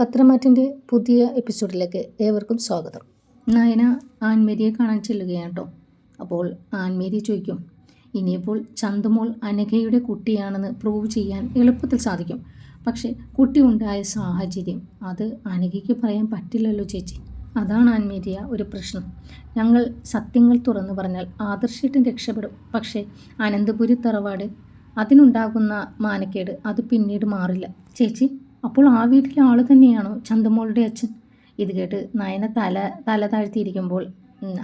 പത്രമാറ്റിന്റെ പുതിയ എപ്പിസോഡിലേക്ക് ഏവർക്കും സ്വാഗതം. നയന ആൻമേരിയെ കാണാൻ ചെല്ലുകയാണ് കേട്ടോ. അപ്പോൾ ആൻമേരി ചോദിക്കും ഇനിയിപ്പോൾ ചന്തുമോൾ അനഘയുടെ കുട്ടിയാണെന്ന് പ്രൂവ് ചെയ്യാൻ എളുപ്പത്തിൽ സാധിക്കും. പക്ഷേ കുട്ടി ഉണ്ടായ സാഹചര്യം അത് അനഘയ്ക്ക് പറയാൻ പറ്റില്ലല്ലോ ചേച്ചി. അതാണ് ആൻമേരിയ ഒരു പ്രശ്നം. ഞങ്ങൾ സത്യങ്ങൾ തുറന്നു പറഞ്ഞാൽ ആദർശേട്ടൻ രക്ഷപ്പെടും. പക്ഷേ അനന്തപുരി തറവാട് അതിനുണ്ടാകുന്ന മാനക്കേട് അത് പിന്നീട് മാറില്ല. ചേച്ചി? അപ്പോൾ ആ വീട്ടിലെ ആൾ തന്നെയാണോ ചന്തമോളുടെ അച്ഛൻ? ഇത് കേട്ട് നയന തല തല താഴ്ത്തിയിരിക്കുമ്പോൾ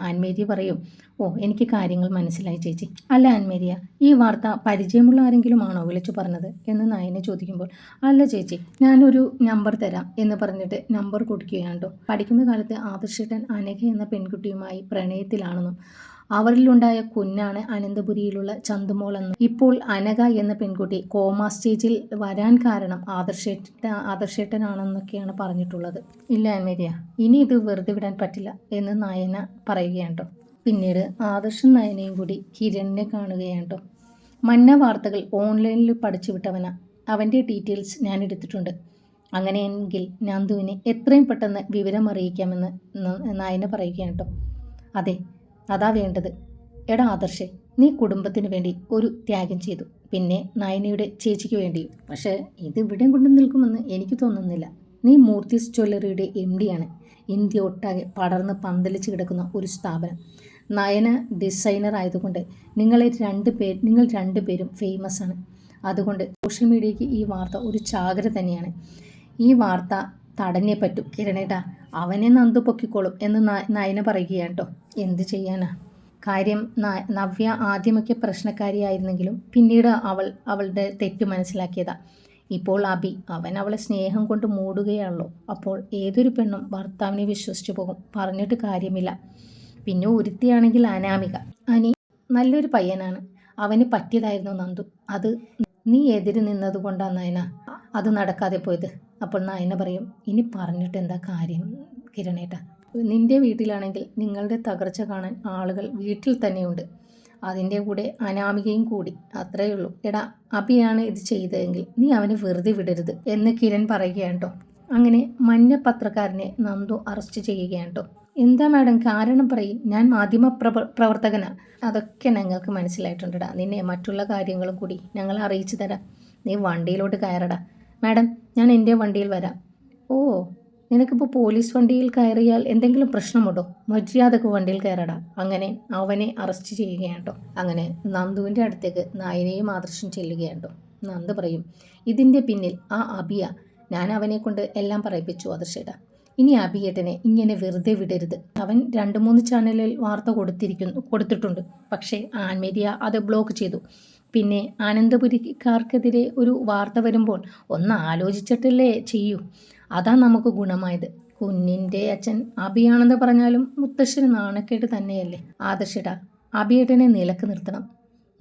ആൻമേരിയ പറയും ഓ എനിക്ക് കാര്യങ്ങൾ മനസ്സിലായി ചേച്ചി. അല്ല ആൻമേരിയ ഈ വാർത്ത പരിചയമുള്ള ആരെങ്കിലും ആണോ വിളിച്ചു പറഞ്ഞത്? എന്ന് നയനെ ചോദിക്കുമ്പോൾ അല്ല ചേച്ചി ഞാനൊരു നമ്പർ തരാം എന്ന് പറഞ്ഞിട്ട് നമ്പർ കൊടുക്കുകയാണ് കേട്ടോ. പഠിക്കുന്ന കാലത്ത് ആദർശേട്ടൻ അനഘ എന്ന പെൺകുട്ടിയുമായി പ്രണയത്തിലാണെന്നും അവരിലുണ്ടായ കുഞ്ഞാണ് അനന്തപുരിയിലുള്ള ചന്തുമോൾ എന്ന് ഇപ്പോൾ അനഘ എന്ന പെൺകുട്ടി കോമ സ്റ്റേജിൽ വരാൻ കാരണം ആദർശേട്ട ആദർശേട്ടനാണെന്നൊക്കെയാണ് പറഞ്ഞിട്ടുള്ളത്. ഇല്ല ആൻമേരിയ ഇനി ഇത് വെറുതെ വിടാൻ പറ്റില്ല എന്ന് നയന പറയുകയാണ് പിന്നീട് ആദർശം നയനയും കൂടി കിരണിനെ കാണുകയാണ് കേട്ടോ മന്ന വാർത്തകൾ ഓൺലൈനിൽ പഠിച്ചു വിട്ടവന അവന്റെ ഡീറ്റെയിൽസ് ഞാൻ എടുത്തിട്ടുണ്ട്. അങ്ങനെയെങ്കിൽ നന്ദുവിനെ എത്രയും പെട്ടെന്ന് വിവരം അറിയിക്കാമെന്ന് നയന പറയുകയാണ് കേട്ടോ അതെ അതാ വേണ്ടത്. എടാ ആദർശേ നീ കുടുംബത്തിന് വേണ്ടി ഒരു ത്യാഗം ചെയ്തു. പിന്നെ നയനയുടെ ചേച്ചിക്ക് വേണ്ടിയും. പക്ഷേ ഇത് ഇവിടെയും കൊണ്ടു നിൽക്കുമെന്ന് എനിക്ക് തോന്നുന്നില്ല. നീ മൂർത്തി ജ്വല്ലറിയുടെ എം ഡിയാണ് ഇന്ത്യ ഒട്ടാകെ പടർന്ന് പന്തലിച്ച് കിടക്കുന്ന ഒരു സ്ഥാപനം. നയന ഡിസൈനർ ആയതുകൊണ്ട് നിങ്ങളെ രണ്ട് പേർ നിങ്ങൾ രണ്ട് പേരും ഫേമസ് ആണ്. അതുകൊണ്ട് സോഷ്യൽ മീഡിയയ്ക്ക് ഈ വാർത്ത ഒരു ചാകര തന്നെയാണ്. ഈ വാർത്ത തടഞ്ഞേ പറ്റൂ. കിരണേട്ടാ അവനെ നന്ദു പൊക്കിക്കോളും എന്ന് നയന പറയുകയാണ് കേട്ടോ എന്ത് ചെയ്യാനാ? കാര്യം നവ്യ ആദ്യമൊക്കെ പ്രശ്നക്കാരിയായിരുന്നെങ്കിലും പിന്നീട് അവൾ അവളുടെ തെറ്റ് മനസ്സിലാക്കിയതാ. ഇപ്പോൾ അബി അവൻ അവളെ സ്നേഹം കൊണ്ട് മൂടുകയാണല്ലോ. അപ്പോൾ ഏതൊരു പെണ്ണും ഭർത്താവിനെ വിശ്വസിച്ചു പോകും. പറഞ്ഞിട്ട് കാര്യമില്ല. പിന്നെ ഒരുത്തിയാണെങ്കിൽ അനാമിക. അനി നല്ലൊരു പയ്യനാണ്. അവന് പറ്റിയതായിരുന്നു നന്ദു. അത് നീ എതിര് നിന്നത് കൊണ്ടാണ് നയന. അത് നടക്കാതെ പോയത്. അപ്പോൾ നയന പറയും ഇനി പറഞ്ഞിട്ട് എന്താ കാര്യം കിരണേട്ട? നിന്റെ വീട്ടിലാണെങ്കിൽ നിങ്ങളുടെ തകർച്ച കാണാൻ ആളുകൾ വീട്ടിൽ തന്നെയുണ്ട്. അതിന്റെ കൂടെ അനാമികയും കൂടി. അത്രയേ ഉള്ളൂ. എടാ അഭിയാണ് ഇത് ചെയ്തതെങ്കിൽ നീ അവനെ വെറുതെ വിടരുത് എന്ന് കിരൺ പറയുകയാണ് കേട്ടോ അങ്ങനെ മഞ്ഞ പത്രക്കാരനെ നന്ദു അറസ്റ്റ് ചെയ്യുകയാണ് കേട്ടോ എന്താ മാഡം? കാരണം പറയും. ഞാൻ മാധ്യമ പ്രവ പ്രവർത്തകനാണ് അതൊക്കെ ഞങ്ങൾക്ക് മനസ്സിലായിട്ടുണ്ടടാ. നിന്നെ മറ്റുള്ള കാര്യങ്ങളും കൂടി ഞങ്ങൾ അറിയിച്ചു തരാം. നീ വണ്ടിയിലോട്ട് കയറടാ. മാഡം ഞാൻ എന്റെ വണ്ടിയിൽ വരാം. ഓ നിനക്കിപ്പോൾ പോലീസ് വണ്ടിയിൽ കയറിയാൽ എന്തെങ്കിലും പ്രശ്നമുണ്ടോ? മര്യാദയ്ക്ക് വണ്ടിയിൽ കയറടാ. അങ്ങനെ അവനെ അറസ്റ്റ് ചെയ്യുകയാണ് കേട്ടോ അങ്ങനെ നന്ദുവിന്റെ അടുത്തേക്ക് നായനെയും ആദർശം ചെല്ലുകയാണ് കേട്ടോ നന്ദു പറയും ഇതിന്റെ പിന്നിൽ ആ അബിയ. ഞാൻ അവനെ കൊണ്ട് എല്ലാം പറയിപ്പിച്ചു ആദർശേട്ടാ. ഇനി അഭിയതനെ ഇങ്ങനെ വെറുതെ വിടരുത്. അവൻ രണ്ട് മൂന്ന് ചാനലിൽ വാർത്ത കൊടുത്തിരിക്കുന്നു കൊടുത്തിട്ടുണ്ട്. പക്ഷേ ആൻമേരിയ അത് ബ്ലോക്ക് ചെയ്തു. പിന്നെ ആനന്ദപുരിക്കാർക്കെതിരെ ഒരു വാർത്ത വരുമ്പോൾ ഒന്ന് ആലോചിച്ചിട്ടല്ലേ ചെയ്യൂ. അതാ നമുക്ക് ഗുണമായത്. കുഞ്ഞിന്റെ അച്ഛൻ അഭിയാണെന്ന് പറഞ്ഞാലും മുത്തശ്ശന് നാണക്കേട് തന്നെയല്ലേ. ആദർശിട അഭിയേട്ടനെ നിലയ്ക്ക് നിർത്തണം.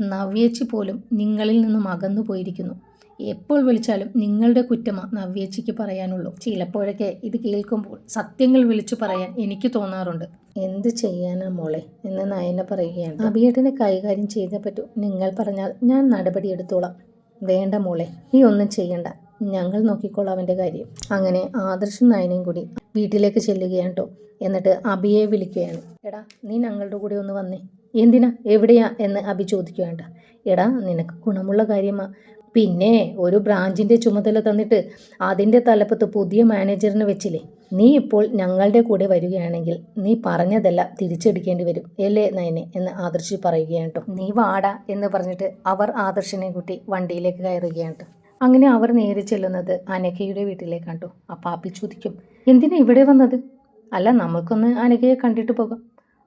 നവ്യേച്ചി പോലും നിങ്ങളിൽ നിന്നും അകന്നു പോയിരിക്കുന്നു എപ്പോൾ വിളിച്ചാലും നിങ്ങളുടെ കുറ്റമാ നവ്യേച്ചിക്ക് പറയാനുള്ളൂ. ചിലപ്പോഴൊക്കെ ഇത് കേൾക്കുമ്പോൾ സത്യങ്ങൾ വിളിച്ചു പറയാൻ എനിക്ക് തോന്നാറുണ്ട്. എന്ത് ചെയ്യാനാ മോളെ? എന്ന് നയന പറയുകയാണ്. അബിയേട്ടനെ കൈകാര്യം ചെയ്തേ പറ്റൂ. നിങ്ങൾ പറഞ്ഞാൽ ഞാൻ നടപടിയെടുത്തോളാം വേണ്ട മോളെ നീ ഒന്നും ചെയ്യണ്ട. ഞങ്ങൾ നോക്കിക്കോളാം അവന്റെ കാര്യം. അങ്ങനെ ആദർശം നയനയും കൂടി വീട്ടിലേക്ക് ചെല്ലുകയാണ് കേട്ടോ എന്നിട്ട് അബിയെ വിളിക്കുകയാണ്. എടാ നീ ഞങ്ങളുടെ കൂടെ ഒന്ന് വന്നേ. എന്തിനാ? എവിടെയാ? എന്ന് അബി ചോദിക്കുകയാണ് എടാ നിനക്ക് ഗുണമുള്ള കാര്യമാ. പിന്നെ ഒരു ബ്രാഞ്ചിന്റെ ചുമതല തന്നിട്ട് അതിന്റെ തലപ്പത്ത് പുതിയ മാനേജറിനെ വെച്ചില്ലേ? നീ ഇപ്പോൾ ഞങ്ങളുടെ കൂടെ വരികയാണെങ്കിൽ നീ പറഞ്ഞതെല്ലാം തിരിച്ചെടുക്കേണ്ടി വരും അല്ലേ നയനെ? എന്ന് ആദർശി പറയുകയാണ് കേട്ടോ. നീ വാടാ എന്ന് പറഞ്ഞിട്ട് അവർ ആദർശിനെ കൂട്ടി വണ്ടിയിലേക്ക് കയറുകയാണ് കേട്ടോ. അങ്ങനെ അവർ നേരെ ചെല്ലുന്നത് അനഘയുടെ വീട്ടിലേക്കാണ് കേട്ടോ. അപ്പം അപ്പി ചോദിക്കും എന്തിനാ ഇവിടെ വന്നത്? അല്ല നമുക്കൊന്ന് അനഘയെ കണ്ടിട്ട് പോകാം.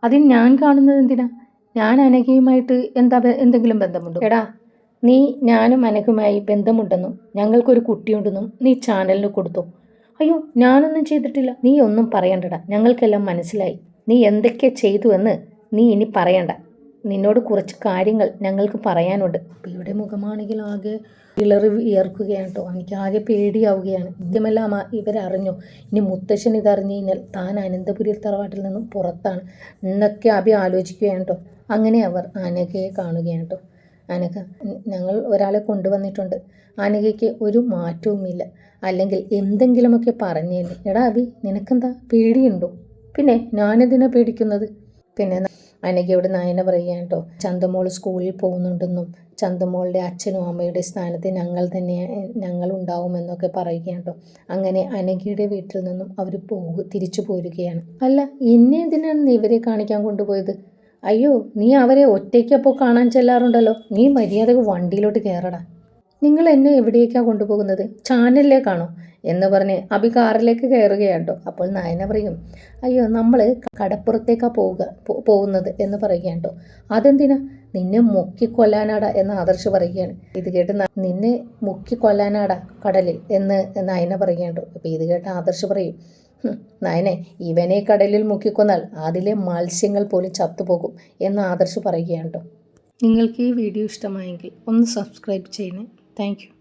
അതിന് ഞാൻ കാണുന്നത് എന്തിനാ? ഞാൻ അനഘയുമായിട്ട് എന്താ എന്തെങ്കിലും ബന്ധമുണ്ടോ? എടാ നീ ഞാനും അനഘുമായി ബന്ധമുണ്ടെന്നും ഞങ്ങൾക്കൊരു കുട്ടിയുണ്ടെന്നും നീ ചാനലിന് കൊടുത്തു. അയ്യോ ഞാനൊന്നും ചെയ്തിട്ടില്ല. നീ ഒന്നും പറയണ്ടടാ. ഞങ്ങൾക്കെല്ലാം മനസ്സിലായി. നീ എന്തൊക്കെ ചെയ്തു എന്ന് നീ ഇനി പറയണ്ട. നിന്നോട് കുറച്ച് കാര്യങ്ങൾ ഞങ്ങൾക്ക് പറയാനുണ്ട്. അപ്പിയുടെ മുഖമാണെങ്കിൽ ആകെ ഇളറി വിയർക്കുകയാണ് കേട്ടോ. എനിക്ക് ആകെ പേടിയാവുകയാണ്. ഇതുമെല്ലാം ഇവരറിഞ്ഞു. ഇനി മുത്തശ്ശൻ ഇതറിഞ്ഞു കഴിഞ്ഞാൽ താൻ അനന്തപുരി തറവാട്ടിൽ നിന്നും പുറത്താണ്. എന്നൊക്കെ അഭി ആലോചിക്കുകയാണ് കേട്ടോ. അങ്ങനെ അവർ അനഘയെ കാണുകയാണ് കേട്ടോ. അനഘ ഞങ്ങൾ ഒരാളെ കൊണ്ടുവന്നിട്ടുണ്ട്. അനഘയ്ക്ക് ഒരു മാറ്റവുമില്ല. അല്ലെങ്കിൽ എന്തെങ്കിലുമൊക്കെ പറഞ്ഞേനെ. എടാ അബി നിനക്കെന്താ? പേടിയുണ്ടോ? പിന്നെ ഞാനെന്തിനാ പേടിക്കുന്നത്? പിന്നെ അനഘയോട് നായന പറയുകയാണ് കേട്ടോ. ചന്തമോൾ സ്കൂളിൽ പോകുന്നുണ്ടെന്നും ചന്തമോളുടെ അച്ഛനും അമ്മയുടെ സ്ഥാനത്ത് ഞങ്ങൾ തന്നെ ഞങ്ങൾ ഉണ്ടാവുമെന്നൊക്കെ പറയുകയാണ് കേട്ടോ. അങ്ങനെ അനഘയുടെ വീട്ടിൽ നിന്നും അവർ പോകു തിരിച്ചു പോരുകയാണ്. അല്ല എന്നെ എന്തിനാണ് ഇവരെ കാണിക്കാൻ കൊണ്ടുപോയത്? അയ്യോ നീ അവരെ ഒറ്റയ്ക്കപ്പോൾ കാണാൻ ചെല്ലാറുണ്ടല്ലോ. നീ മര്യാദയ്ക്ക് വണ്ടിയിലോട്ട് കയറടാ നിങ്ങൾ എന്നെ എവിടേക്കാണ് കൊണ്ടുപോകുന്നത്? ചാനലിലേക്കാണോ എന്ന് പറഞ്ഞ് അഭി കാറിലേക്ക് കയറുകയാണ് അപ്പോൾ നയന പറയും അയ്യോ നമ്മൾ കടപ്പുറത്തേക്കാണ് പോവുക പോകുന്നത് എന്ന് പറയുകയാണ്ടോ അതെന്തിനാ? നിന്നെ മുക്കി മുക്കിക്കൊല്ലാനാടാ എന്ന് ആദർശ് പറയുകയാണ്. ഇത് കേട്ട് നിന്നെ മുക്കി മുക്കിക്കൊല്ലാനാടാ കടലിൽ എന്ന് നയന പറയുകയാണ്ടോ അപ്പോൾ ഇത് കേട്ട് ആദർശ് പറയും "ഹും, നയനെ ഇവനെ കടലിൽ മുക്കിക്കൊന്നാൽ അതിലെ മത്സ്യങ്ങൾ പോലും ചത്തുപോകും എന്ന് ആദർശ് പറയുകയാണ് കേട്ടോ. നിങ്ങൾക്ക് ഈ വീഡിയോ ഇഷ്ടമായെങ്കിൽ ഒന്ന് സബ്സ്ക്രൈബ് ചെയ്യണേ. താങ്ക്